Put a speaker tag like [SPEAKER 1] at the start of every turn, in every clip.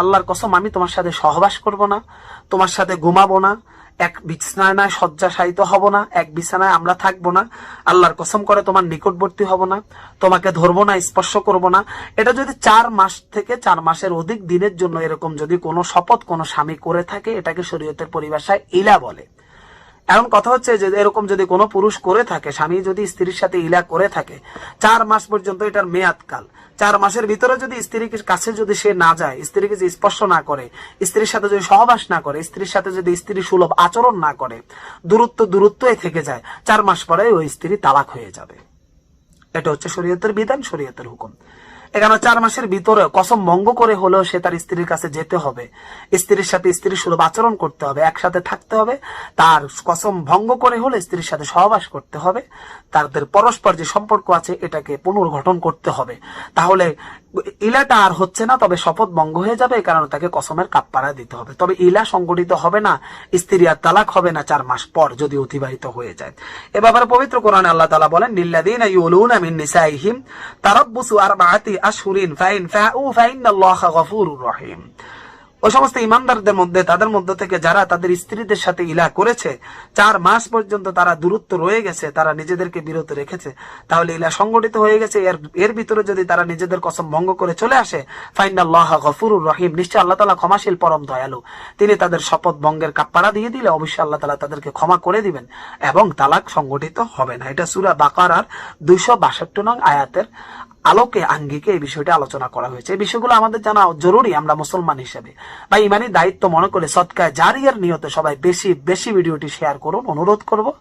[SPEAKER 1] আল্লাহর কসম, আমি তোমার সাথে সহবাস করব না, তোমার সাথে ঘুমাবো না, এক বিছানায় শয্যাশায়িত হব না, এক বিছানায় আমরা থাকব না, আল্লাহর কসম করে তোমার নিকটবর্তী হব না, তোমাকে ধরবো না, স্পর্শ করব না। এটা যদি চার মাস থেকে চার মাসের অধিক দিনের জন্য এরকম যদি কোনো শপথ কোনো স্বামী করে থাকে, এটাকে শরীয়তের পরিভাষায় ইলা বলে। এখন কথা হচ্ছে যে এরকম যদি কোনো পুরুষ করে থাকে, স্বামী যদি স্ত্রীর সাথে ইলা করে থাকে, চার মাস পর্যন্ত এটার মেয়াদকাল চার মাসের ভিতরে যদি স্ত্রীর কাছে যদি সে না যায় স্ত্রীকে যদি স্পর্শ না করে, স্ত্রীর সাথে যদি সহবাস না করে, স্ত্রীর সাথে যদি স্ত্রী সুলভ আচরণ না করে, দূরত্ব দূরত্বই থেকে যায়, চার মাস পরে ওই স্ত্রী তালাক হয়ে যাবে। এটা হচ্ছে শরীয়তের বিধান, শরীয়তের হুকুম। এখানে চার মাসের ভিতরে কসম ভঙ্গ করে হলেও সে তার স্ত্রীর কাছে যেতে হবে। স্ত্রীর সাথে স্ত্রীর সুলভ আচরণ করতে হবে, একসাথে থাকতে হবে। তার কসম ভঙ্গ করে হলে স্ত্রীর সাথে সহবাস করতে হবে। তাদের পরস্পর যে সম্পর্ক আছে, এটাকে পুনর্গঠন করতে হবে। তাহলে ইলাটা আর হচ্ছে না, তবে শপথ ভঙ্গ হয়ে যাবে, এই কারণে তাকে কসমের কাপড়া দিতে হবে। তবে ইলা সংগঠিত হবে না, স্ত্রী আর তালাক হবে না চার মাস পর যদি অতিবাহিত হয়ে যায়। এ ব্যাপারে পবিত্র কোরআনে আল্লাহ তালা বলেন, লিল্লাযীনা ইউলুনা মিন নিসাইহিম, তারাব্বুসু আশহুরিন, ফাইন ফাউ ফাইনাল্লাহা গফুরুর রহিম। ওই সমস্ত ইমানদারদের মধ্যে, তাদের মধ্যে থেকে যারা তাদের স্ত্রীদের সাথে ইলা করেছে, চার মাস পর্যন্ত তারা দূরত্ব রয়ে গেছে, তারা নিজেদেরকে বিরত রেখেছে, তাহলে ইলা সংগঠিত হয়ে গেছে। এর এর ভিতরে যদি তারা নিজেদের কসম ভঙ্গ করে চলে আসে ফাইনাল্লাহ গফুরুর রহিম নিশ্চয় আল্লাহ তালা ক্ষমাশীল, পরম দয়ালু। তিনি তাদের শপথ ভঙ্গের কাপ্পারা দিয়ে দিলে, অবশ্যই আল্লাহ তালা তাদেরকে ক্ষমা করে দিবেন এবং তালাক সংগঠিত হবে না। এটা সুরা বাকারার দুইশো বাষট্টি নং আয়াতের আলোকে, আঙ্গিকে এই বিষয়টি আলোচনা করা হয়েছে। এই বিষয়গুলো আমাদের জানা জরুরি, আমরা মুসলমান হিসেবে। বা ইমানি দায়িত্ব মনে করে সৎকায়, জারিয়ার নিয়তে সবাই বেশি বেশি ভিডিওটি শেয়ার করুন, অনুরোধ করব।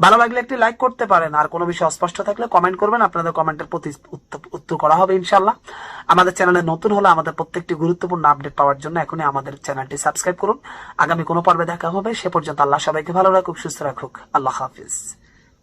[SPEAKER 1] ভালো লাগলে একটি লাইক করতে পারেন, আর কোনো বিষয় অস্পষ্ট থাকলে কমেন্ট করবেন, আপনাদের কমেন্টের প্রতি উত্ত- উত্তর করা হবে ইনশাল্লাহ আমাদের চ্যানেলে নতুন হলে আমাদের প্রত্যেকটি গুরুত্বপূর্ণ আপডেট পাওয়ার জন্য এখনই আমাদের চ্যানেলটি সাবস্ক্রাইব করুন। আগামী কোনো পর্বে দেখা হবে, সে পর্যন্ত আল্লাহ সবাইকে ভালো রাখুক, সুস্থ রাখুক। আল্লাহ হাফিজ।